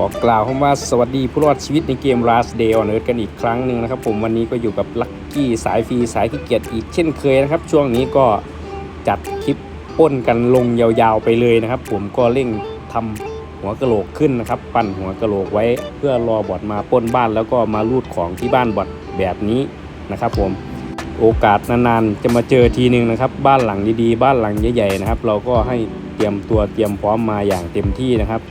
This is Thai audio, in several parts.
ขอกล่าวคำว่าสวัสดีผู้รอดชีวิตในเกม Last Day on Earth กันอีกครั้งหนึ่งนะครับ ผมวันนี้ก็อยู่กับลัคกี้สายฟรีสายขี้เกียจอีกเช่นเคยนะครับ ช่วงนี้ก็จัดคลิปป้นกันลงยาวๆไปเลยนะครับ ผมก็เร่งทำหัวกะโหลกขึ้นนะครับ ปั้นหัวกะโหลกไว้เพื่อรอบอดมาป้นบ้านแล้วก็มาลูดของที่บ้านบอดแบบนี้นะครับ ผมโอกาสนานๆจะมาเจอทีนึงนะครับ บ้านหลังดีๆ บ้านหลังใหญ่ๆนะครับ เราก็ให้เตรียมตัวเตรียมพร้อมมาอย่างเต็มที่นะครับ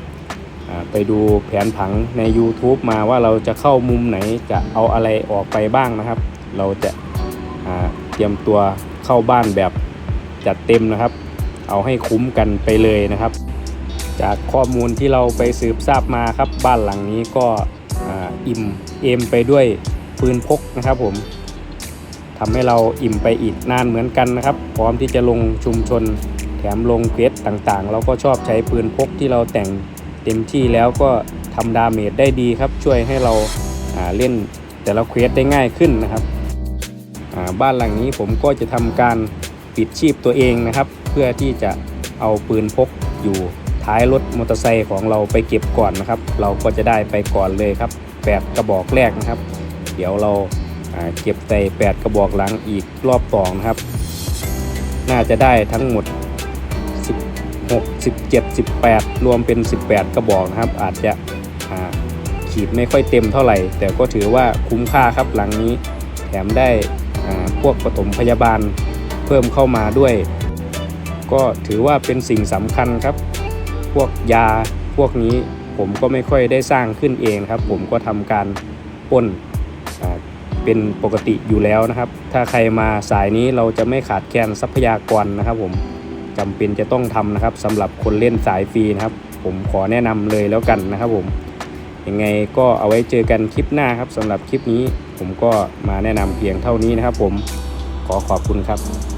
ไปดูแผนผังใน YouTube มาว่าเราจะเข้ามุมไหนจะเอาอะไรออกไปบ้างนะครับ เราจะเตรียมตัวเข้าบ้านแบบจัดเต็มนะครับ เอาให้คุ้มกันไปเลยนะครับ จากข้อมูลที่เราไปสืบทราบมาครับ บ้านหลังนี้ก็อ,อิ่มเอมไปด้วยปืนพกนะครับผมทำให้เราอิ่มไปอีกนานเหมือนกันนะครับ พร้อมที่จะลงชุมชนแถมลงเควสต่างๆ เราก็ชอบใช้ปืนพกที่เราแต่ง เต็มที่แล้วก็ทำดาเมจได้ดีครับ ช่วยให้เราาเล่นแต่ละเควสได้ง่ายขึ้นนะครับ บ้านหลังนี้ผมก็จะทำการปิดชีพตัวเองนะครับ เพื่อที่จะเอาปืนพกอยู่ท้ายรถมอเตอร์ไซค์ของเราไปเก็บก่อนนะครับ เราก็จะได้ไปก่อนเลยครับ8กระบอกแรกนะครับ เดี๋ยวเราาเก็บใส่8กระบอกหลังอีกรอบสองนะครับ น่าจะได้ทั้งหมด 6 17 18 รวมเป็น 18 กระบอกนะครับ อาจจะขีดไม่ค่อยเต็มเท่าไหร่ แต่ก็ถือว่าคุ้มค่าครับหลังนี้ แถมได้พวกปฐมพยาบาลเพิ่มเข้ามาด้วย ก็ถือว่าเป็นสิ่งสำคัญครับ พวกยาพวกนี้ผมก็ไม่ค่อยได้สร้างขึ้นเองครับ ผมก็ทำการป้นเป็นปกติอยู่แล้วนะครับ ถ้าใครมาสายนี้เราจะไม่ขาดแคลนทรัพยากรนะครับผม จำเป็นจะต้องทำนะครับสำหรับคนเล่นสายฟรีนะครับ ผมขอแนะนำเลยแล้วกันนะครับผมยังไงก็เอาไว้เจอกันคลิปหน้าครับสำหรับคลิปนี้ผมก็มาแนะนำเพียงเท่านี้นะครับ ผมขอขอบคุณครับ